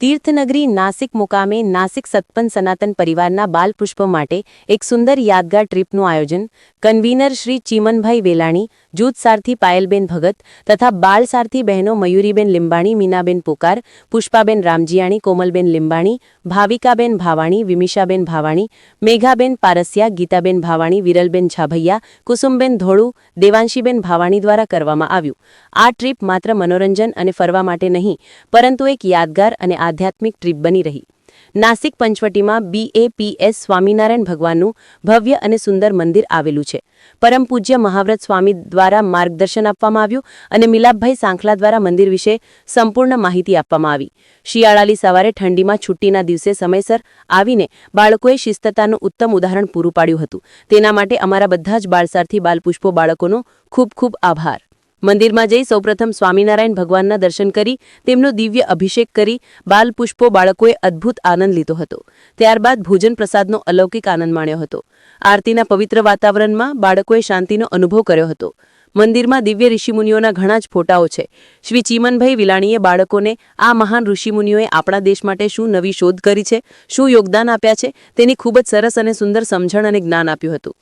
તીર્થનગરી નાસિક મુકામે નાસિક સત્પન સનાતન પરિવારના બાલ માટે એક સુંદર યાદગાર ટ્રીપનું આયોજન કન્વીનર શ્રી ચીમનભાઈ વેલાણી જૂથ સારથી પાયલબેન ભગત તથા બાળ સારથી બહેનો મયુરીબેન લીંબાણી, મીનાબેન પોકાર, પુષ્પાબેન રામજીયાણી, કોમલબેન લીંબાણી, ભાવિકાબેન ભાવાણી, વિમિષાબેન ભાવાણી, મેઘાબેન પારસિયા, ગીતાબેન ભાવાણી, વિરલબેન છાભૈયા કુસુમબેન ધોળુ, દેવાંશીબેન ભાવાણી દ્વારા કરવામાં આવ્યું. આ ટ્રીપ માત્ર મનોરંજન અને ફરવા માટે નહીં, પરંતુ એક યાદગાર અને આધ્યાત્મિક ટ્રીપ બની રહી. નાસિક પંચવટીમાં બીએપીએસ સ્વામિનારાયણ ભગવાનનું ભવ્ય અને સુંદર મંદિર આવેલું છે. પરમ પૂજ્ય મહાવ્રત સ્વામી દ્વારા માર્ગદર્શન આપવામાં આવ્યું અને મિલાપભાઈ સાંખલા દ્વારા મંદિર વિશે સંપૂર્ણ માહિતી આપવામાં આવી. શિયાળાલી સવારે ઠંડીમાં છુટ્ટીના દિવસે સમયસર આવીને બાળકોએ શિસ્તતાનું ઉત્તમ ઉદાહરણ પૂરું પાડ્યું હતું. તેના માટે અમારા બધા જ બાળસારથી બાલપુષ્પો બાળકોનો ખૂબ ખૂબ આભાર. મંદિરમાં જઈ સૌપ્રથમ સ્વામિનારાયણ ભગવાનના દર્શન કરી, તેમનો દિવ્ય અભિષેક કરી, બાલપુષ્પો બાળકોએ અદ્ભુત આનંદ લીધો હતો. ત્યારબાદ ભોજન પ્રસાદનો અલૌકિક આનંદ માણ્યો હતો. આરતીના પવિત્ર વાતાવરણમાં બાળકોએ શાંતિનો અનુભવ કર્યો હતો. મંદિરમાં દિવ્ય ઋષિમુનિઓના ઘણા જ ફોટાઓ છે. શ્રી ચીમનભાઈ વિલાણીએ બાળકોને આ મહાન ઋષિમુનિઓએ આપણા દેશ માટે શું નવી શોધ કરી છે, શું યોગદાન આપ્યા છે, તેની ખૂબ જ સરસ અને સુંદર સમજણ અને જ્ઞાન આપ્યું હતું.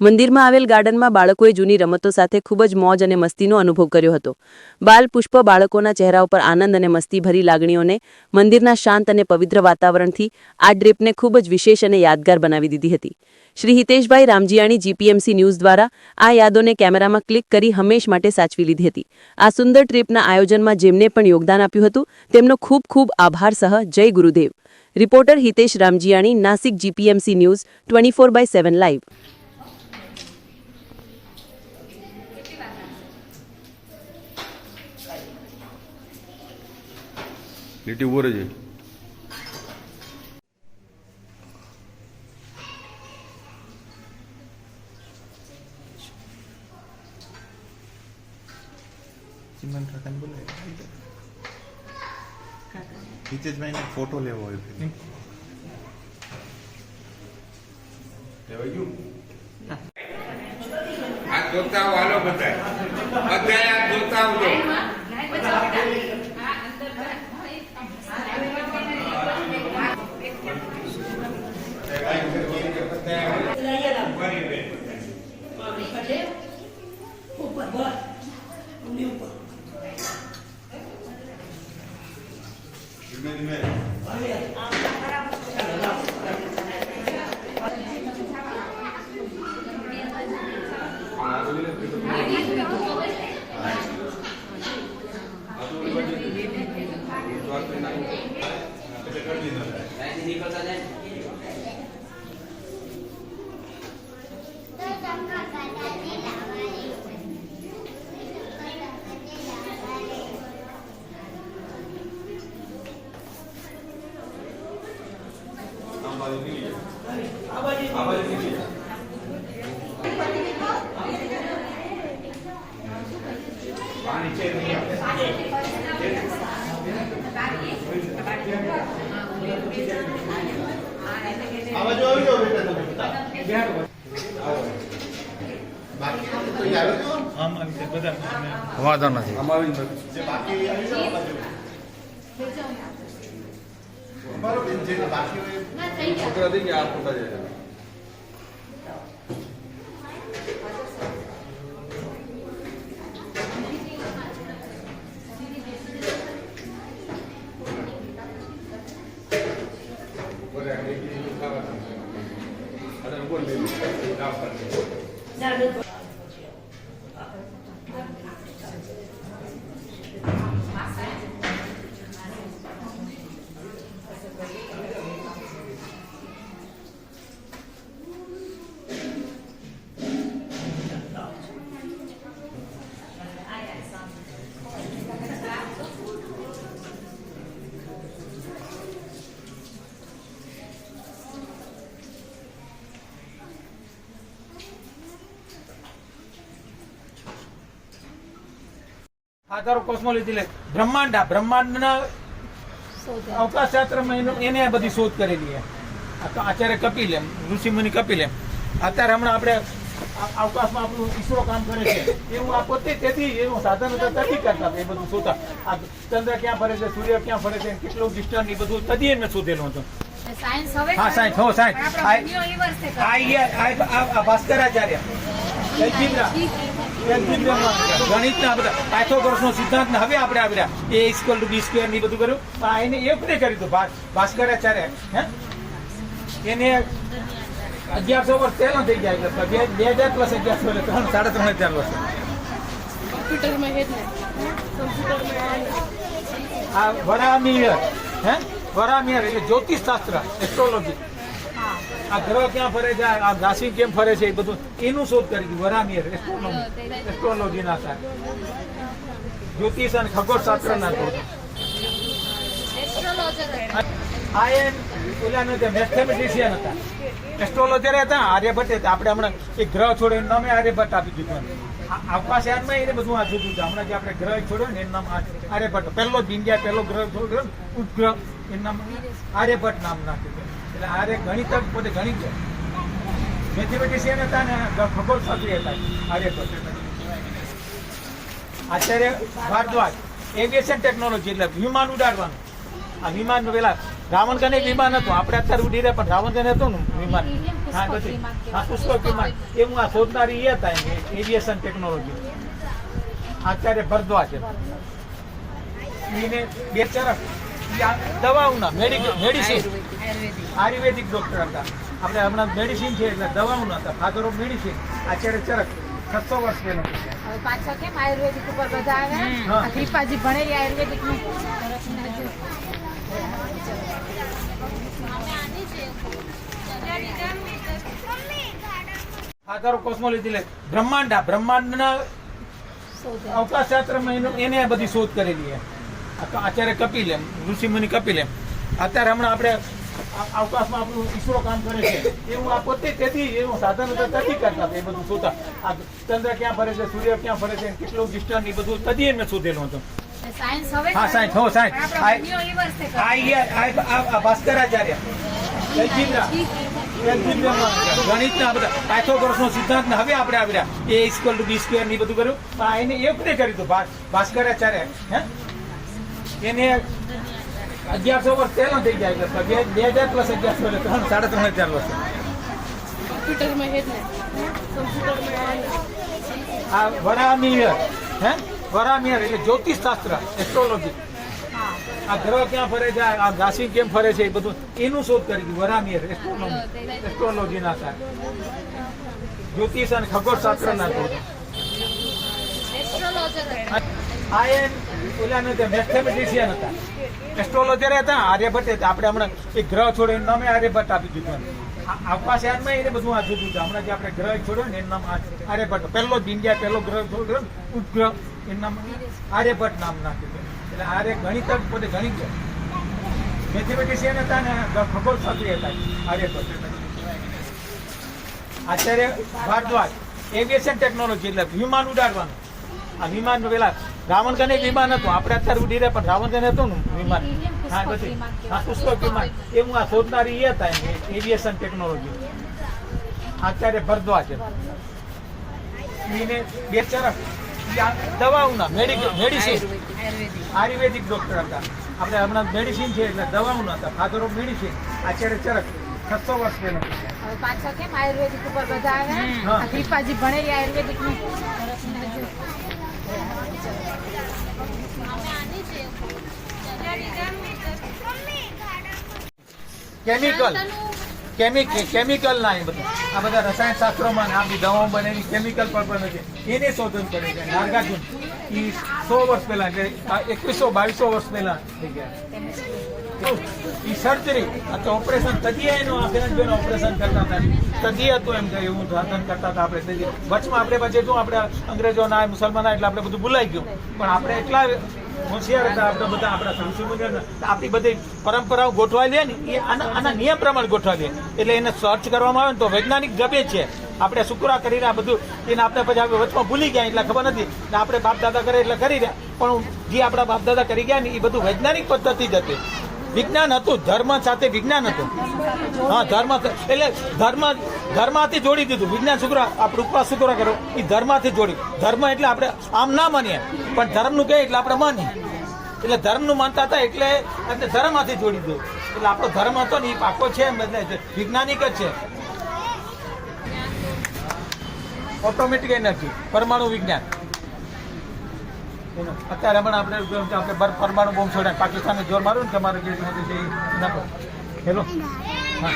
મંદિરમાં આવેલ ગાર્ડનમાં બાળકોએ જૂની રમતો સાથે ખૂબ જ મોજ અને મસ્તીનો અનુભવ કર્યો હતો. બાલ પુષ્પ બાળકોના ચહેરા ઉપર આનંદ અને મસ્તીભરી લાગણીઓને મંદિરના શાંત અને પવિત્ર વાતાવરણથી આ ડ્રીપને ખૂબ જ વિશેષ અને યાદગાર બનાવી દીધી હતી. શ્રી હિતેશભાઈ રામજીયાણી, જીપીએમસી ન્યૂઝ દ્વારા આ યાદોને કેમેરામાં ક્લિક કરી હંમેશ માટે સાચવી લીધી હતી. આ સુંદર ટ્રીપના આયોજનમાં જેમને પણ યોગદાન આપ્યું હતું, તેમનો ખૂબ ખૂબ આભાર સહ Jai Gurudev. Reporter Hitesh Ramjiyani, Nashik GPMC news twenty four by seven live. લીટી ઊભો રહેજે. ચિમન કાકાને બોલે હિતેશભાઈને ફોટો લેવો હોય આ હાલો બધા બધા આવજો Çimenime. Hayır. ધીમે ધીમે આવા જો આવી જાઓ બેટા તમે બધા. બાકી તો? વાંધો નથી બાકી આવી બાજુ. બાકી થઈ ગયા આ ફોટા છે આ તારો કોસ્મોલોજી લે. બ્રહ્માંડ આ બ્રહ્માંડના અવકાશ શાસ્ત્રમાં એને આ બધી શોધ કરેલી છે આચાર્ય કપિલ એમ ઋષિમુનિ કપિલ એમ. અત્યારે હમણાં આપણે અવકાશમાં આપણું ઈસરો કામ કરે છે. એવું આ પોતે તેથી એવું સાધન નથી કરતા એ બધું શોધા આ ચંદ્ર ક્યાં ફરે છે સૂર્ય ક્યાં ફરે છે કેટલું ડિસ્ટન્સ એ બધું તદી મેં શોધેલું હતું. સાયન્સ હા સાહેબ હો આ ભાસ્કરાચાર્ય. ગણિતના બધા પાયથોગોરસનો સિદ્ધાંત ને હવે આપણે આવ્યા એ ઇક્વલ ટુ બી સ્ક્વેરની બધું કર્યું. પણ એને એ વખતે કર્યું હતું ભાસ્કરાચાર્ય હે? એને અગિયારસો વર્ષ પહેલા થઈ ગયા એટલે બે બે હજાર પ્લસ અગિયારસો એટલે ત્રણ સાડા ત્રણ હજાર વર્ષ. આ વરામિયર હે? વરામિયર એટલે જ્યોતિષ શાસ્ત્ર એસ્ટ્રોલોજી આ ગ્રહ ક્યાં ફરે છે? આ રાશિ કેમ ફરે છે? એ બધું એનું શોધ કરી હતી એસ્ટ્રોલોજી એસ્ટ્રોલોજી ના સાહેબ. જ્યોતિષ અને ખગોળશાસ્ત્રના આ એ ઓલા નથી મેથેમેટિશિયન હતા. એસ્ટ્રોલોજર હતા, આર્યભટ્ટ હતા. આપણે હમણાં એક ગ્રહ છોડ્યો, એનું નામે આર્યભટ્ટ આપી દીધું અવકાશયાનમાં એને બધું આ જુદું છે. હમણાં જે આપણે ગ્રહ છોડ્યો ને, એનું નામ આર્યભટ્ટ. પહેલો જ ઇન્ડિયા પહેલો ગ્રહ છોડ્યો ઉપગ્રહ. એનું નામ આર્યભટ્ટ નામ નાખ્યું. એટલે આરે ગણિત જ પોતે ગણિત છે મેથેમેટિશિયન હતા ને ખગોળશાસ્ત્રી હતા. આર્ય આચાર્ય ભારદ્વાજ એવિએશન ટેકનોલોજી એટલે વિમાન ઉડાડવાનું. આ વિમાન પેલા રાવણ કને વિમાન હતું. આપણે અત્યારે ઉડી રહ્યા, પણ રાવણ કને હતું ને વિમાન. હા, પછી. હા, પુષ્પક વિમાન. એવું આ શોધનારી એ હતા એવિએશન ટેકનોલોજી આચાર્ય ભરદ્વાજ એને બે ચરક. દવાઓના મેડિસિન. આયુર્વેદિક ડોક્ટર હતા. આપણે હમણાં મેડિસિન છે એટલે દવાઓના હતા. ફાધર ઓફ મેડિસિન આચાર્ય ચરક. છસો વર્ષ પહેલો પાછા કેમ આયુર્વેદિક ઉપર બધા આવ્યા? કૃપાજી ભણેલી આયુર્વેદિક ફાધર ઓફ કોસ્મોલોજી એટલે બ્રહ્માંડ બ્રહ્માંડના અવકાશશાસ્ત્રમાં એનું એને બધી શોધ કરેલી છે. આચાર્ય કપિલ એમ ઋષિમુનિ કપિલ એમ અત્યારે હમણાં આપણે અવકાશમાં આપણું ઈસરો કામ કરે છે. એવું આ પોતે તેથી એનું સાધન નથી કરતા એ બધું શોધતા આ ચંદ્ર ક્યાં ફરે છે સૂર્ય ક્યાં ફરે છે કેટલું ડિસ્ટન્સ એ બધું તદી મેં શોધેલું હતું. હા, સાહેબ, હો, આ ભાસ્કરાચાર્ય. ગણિતના બધા. પાયથાગોરસનો સિદ્ધાંત હવે આપણે આવ્યા એ ઇક્વલ ટુ બી સ્ક્વેરની બધું કર્યું. પણ એને એ વખતે કર્યું હતું ભાસ્કરાચાર્ય. હે? એને અગિયારસો વર્ષ પહેલા થઈ ગયા એટલે બે બે હજાર પ્લસ અગિયારસો એટલે ત્રણ સાડા ત્રણ હજાર વર્ષ. આ વરામિયર હે? વરામિયર એટલે જ્યોતિષ શાસ્ત્ર એસ્ટ્રોલોજી આ ગ્રહ ક્યાં ફરે છે? આ રાશિ કેમ ફરે છે? એ બધું એનું શોધ કરી હતી વરામિયર એસ્ટ્રોલોજી ના સાહેબ જ્યોતિષ અને ખગોળશાસ્ત્ર ના શોધ આ એ ઓલા મેથેમેટિશિયન હતા એસ્ટ્રોલોજર હતા, આર્યભટ્ટ આપણે હમણાં એક ગ્રહ છોડે એનું નામે આર્યભટ્ટ આપી દીધું આકાશયાનમાં એને બધું આ છે હમણાં જે આપણે ગ્રહ છોડ્યો ને, એનું નામ આર્યભટ્ટ. પહેલો જ ઇન્ડિયા પહેલો ગ્રહ છોડ્યો ઉપગ્રહ, એનું નામ આર્યભટ્ટ નામ નાખ્યું એટલે આર્ય ગણિત જ પોતે ગણિત છે મેથેમેટિશિયન હતા ને ખગોળશાસ્ત્રી હતા. આર્યભટ્ટ આચાર્ય ભારદ્વાજ એવિએશન ટેકનોલોજી એટલે વિમાન ઉડાડવાનું. આ વિમાન પેલા રાવણ કને વિમાન હતું. આપણે અત્યારે ઉડી રહ્યા પણ રાવણ કને હતું ને વિમાન. હા પછી હા પુષ્પક વિમાન. એવું આ શોધનારી એ હતા એવિએશન ટેકનોલોજી અત્યારે ભરદ્વાજ એને બે ચરક. દવાઓના મેડિકલ મેડિસિન આયુર્વેદિક ડોક્ટર હતા. આપણે હમણાં મેડિસિન છે એટલે દવાઓના હતા. ફાધર ઓફ મેડિસિન અત્યારે ચરક. છસો વર્ષ પહેલા. પાછા કેમ આયુર્વેદિક ઉપર બધા આવ્યા? હા. ભણેલી આયુર્વેદિક નું કેમિકલ કેમિકલ ના એ બધું. આ બધા રસાયણ શાસ્ત્રોમાં આ બધી દવાઓ બનેલી કેમિકલ પર પણ છે એને શોધન કરે છે. નાગાર્જુન એ સો વર્ષ પહેલા એટલે આ એકવીસો બાવીસો વર્ષ પહેલા થઈ ગયા. એ સર્જરી અથવા ઓપરેશન તદીએ એનું અભિનંદન ઓપરેશન કરતા હતા. તદીએ હતું એમ કે એવું સાધન કરતા હતા આપણે. વચમાં આપણે પછી શું આપણે અંગ્રેજોના મુસલમાન એટલે આપણે બધું ભૂલાઈ ગયું. પણ આપણે એટલા હોશિયાર હતા, આપણે બધા પરંપરાઓ ગોઠવાઈ લે ને, એ આના નિયમ પ્રમાણે ગોઠવાઈ લે. એટલે એને સર્ચ કરવામાં આવે ને તો વૈજ્ઞાનિક ગમે છે. આપણે શુક્રા કરીને આ બધું, એને આપણે પછી આપણે વચમાં ભૂલી ગયા એટલે ખબર નથી. ને આપણે બાપ દાદા કરે એટલે કરી રહ્યા. પણ જે આપણા બાપ દાદા કરી ગયા ને, એ બધું વૈજ્ઞાનિક પદ્ધતિ જ હતી. વિજ્ઞાન હતું, ધર્મ સાથે વિજ્ઞાન હતું. હા, ધર્મ એટલે ધર્મ, ધર્મથી જોડી દીધું. વિજ્ઞાન સૂત્ર આપણે ઉપવાસ સૂત્ર કરો એ ધર્મથી જોડી. ધર્મ એટલે આપણે આમ ના માનીએ, પણ ધર્મનું કહે એટલે આપણે માનીએ. એટલે ધર્મનું માનતા હતા એટલે એટલે ધર્મમાંથી જોડી દીધું. એટલે આપણો ધર્મ હતો ને એ પાકો છે વૈજ્ઞાનિક જ છે. ઓટોમેટિક એનર્જી પરમાણુ વિજ્ઞાન. અત્યારે પણ આપણે આપણે બર- પરમાણુ બોમ્બ છોડ્યા. પાકિસ્તાને જોર માર્યું ને તમારે જે પર હેલો? હા.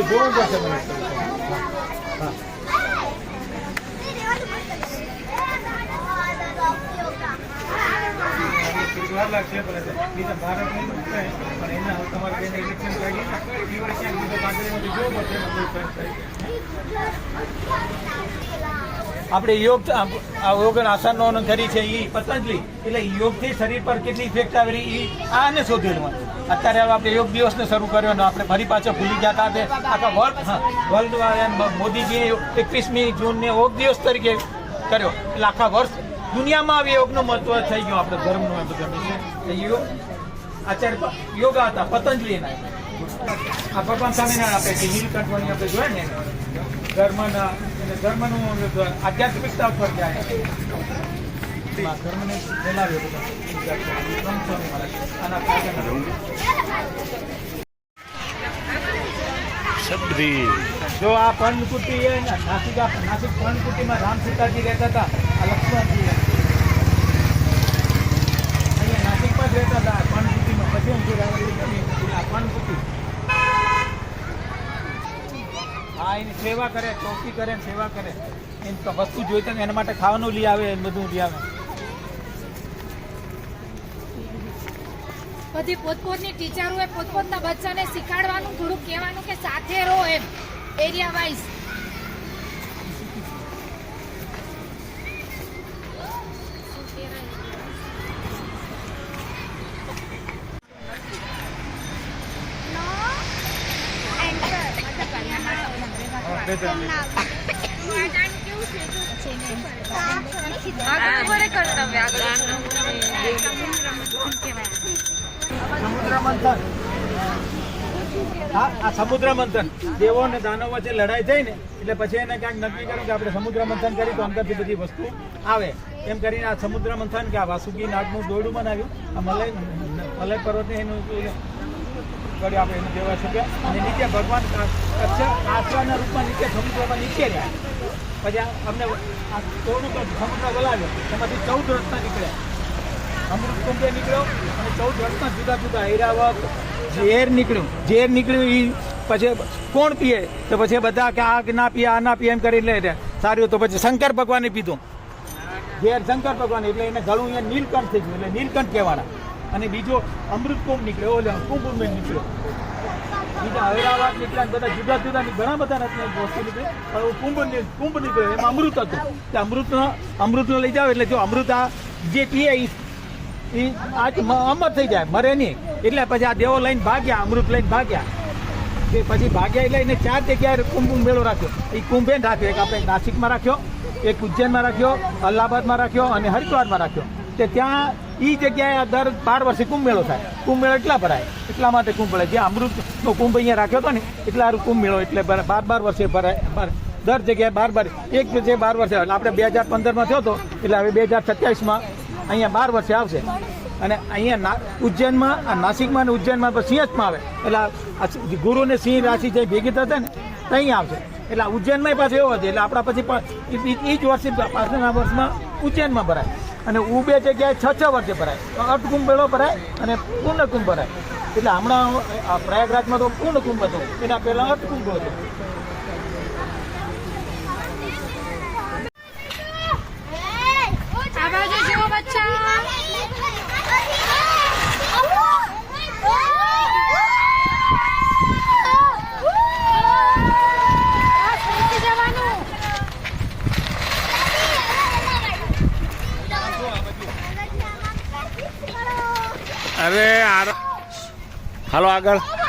જોવું પડશે મને. હા. વાર લાગશે ભલે બીજા ભારતની છે, પણ એના તમારે બેને ઇલેક્શન કાઢી એ વર્ષે બીજો કાંકરીમાંથી જોવો પડશે. આપણે યોગ આ યોગ આસનનો કરી છે એ પતંજલિ. એટલે યોગથી શરીર પર કેટલી ઇફેક્ટ આવેલી એ આને શોધેલું અત્યારે હવે આપણે યોગ દિવસને શરૂ કર્યો ને આપણે ફરી પાછો ભૂલી ગયા હતા તે આખા વર્લ્ડ વર્લ્ડ મોદીજીએ એકવીસમી જૂનને યોગ દિવસ તરીકે કર્યો. એટલે આખા વર્ષ દુનિયામાં આવી યોગનું મહત્વ થઈ ગયું આપણે ધર્મનું એ બધું છે. યોગ આચાર્ય યોગા હતા પતંજલિના આ ભગવાન સ્વામિનારાયણ આપણે જે નીલકંઠવાની આપણે જોઈએ ને? ધર્મના ધર્મનું આધ્યાત્મિકતા ઉપર જાય. ધર્મને ફેલાવ્યો જો આ પર્ણકુટી નાસિક નાસિક પર્ણકુટીમાં રામ સીતાજી રહેતા હતા આ લક્ષ્મણજી અહીંયા નાસિકમાં હું, એની સેવા કરે, ચોકી કરે ને સેવા કરે. એમ તો વસ્તુ જોઈતા ને એના માટે ખાવાનું લઈ આવે એમ બધું લઈ આવે. બધી પોતપોતની ટીચરોએ પોતપોતના બચ્ચાને શીખવાડવાનું થોડુંક કહેવાનું કે સાથે રહો એમ એરિયા વાઇઝ આ સમુદ્ર મંથન દેવો અને દાનવ વચ્ચે લડાઈ થઈ ને, એટલે પછી એને ક્યાંક નક્કી કર્યું કે આપણે સમુદ્ર મંથન કરી તો અંદરથી બધી વસ્તુ આવે. એમ કરીને આ સમુદ્ર મંથન કે આ વાસુકી નાગનું દોરડું બનાવ્યું. આ મલય મલય પર્વતને એનું કર્યું આપણે, એનું કહેવાય છે કે? અને નીચે ભગવાન આસરાના રૂપમાં નીચે સમુદ્રમાં નીચે રહ્યા. પછી અમને આ દોરડું સમુદ્ર બોલાવ્યો એમાંથી ચૌદ રસ્તા નીકળ્યા. અમૃત કુંભે નીકળ્યો અને ચૌદ રસ્તા જુદા જુદા. ઐરાવત ઝેર નીકળ્યું. ઝેર નીકળ્યું એ પછી કોણ પીએ? તો પછી બધા કે આ ના પીએ, આ ના પીએ એમ કરી લે સારું, તો પછી શંકર ભગવાને પીધું. ઝેર શંકર ભગવાન, એટલે એને ગળું અહીંયા નીલકંઠ થઈ ગયું, એટલે નીલકંઠ કહેવાના. અને બીજો અમૃત કુંભ નીકળ્યો, ઓલે કુંભ નીકળ્યો. બીજા હૈદરાબાદ નીકળ્યા બધા જુદા જુદા ઘણા બધા નથી વસ્તુ નીકળી. કુંભ કુંભ નીકળ્યો, એમાં અમૃત હતું. તે અમૃતનો અમૃતનો લઈ જાઓ, એટલે જો અમૃત આ જે પીએ એ આજ અમર થઈ જાય, મરે નહીં. એટલે પછી આ દેવો લઈને ભાગ્યા, અમૃત લઈને ભાગ્યા. તે પછી ભાગ્યા એટલે એને ચાર જગ્યાએ કુંભ મેળો રાખ્યો. એ કુંભે રાખ્યો, એક આપણે નાસિકમાં રાખ્યો, એક ઉજ્જૈનમાં રાખ્યો, અલ્હાબાદમાં રાખ્યો અને હરિદ્વારમાં રાખ્યો. તે ત્યાં એ જગ્યાએ દર બાર વર્ષે કુંભ મેળો થાય. કુંભ મેળો એટલા ભરાય. એટલા માટે કુંભ ભરાય. જે અમૃતનો કુંભ અહીંયા રાખ્યો હતો ને, એટલા કુંભ મેળો એટલે બાર બાર વર્ષે ભરાય દર જગ્યાએ બાર બાર, એક જગ્યાએ બાર વર્ષે આપણે બે હજાર પંદરમાં થયો હતો, એટલે હવે બે હજાર સત્યાવીસમાં અહીંયા બાર વર્ષે આવશે. અને અહીંયા ઉજ્જૈનમાં નાસિકમાં અને ઉજ્જૈનમાં સિંહજમાં આવે. એટલે ગુરુ ને સિંહ રાશિ જે ભેગી થશે ને ત્યાં આવશે. એટલે ઉજ્જૈનમાં પાછું એવો છે. એટલે આપણા પછી પણ એ જ વર્ષે પાછળના વર્ષમાં ઉજ્જૈનમાં ભરાય. અને ઉ બે જગ્યાએ છ છ વર્ષે ભરાય. તો અર્ધકુંભ મેળો ભરાય અને પૂર્ણકુંભ ભરાય. એટલે હમણાં પ્રયાગરાજમાં તો પૂર્ણકુંભ હતો. એના પહેલાં અર્ધકુંભ હતો આ બાજુ જુઓ બચ્ચા આ સરકી જવાનું આર હાલો આગળ.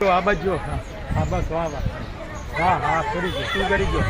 તો આ બાજુ હા બસ વાહ વાહ. હા હા કરી ગયો. તું કરી ગયો?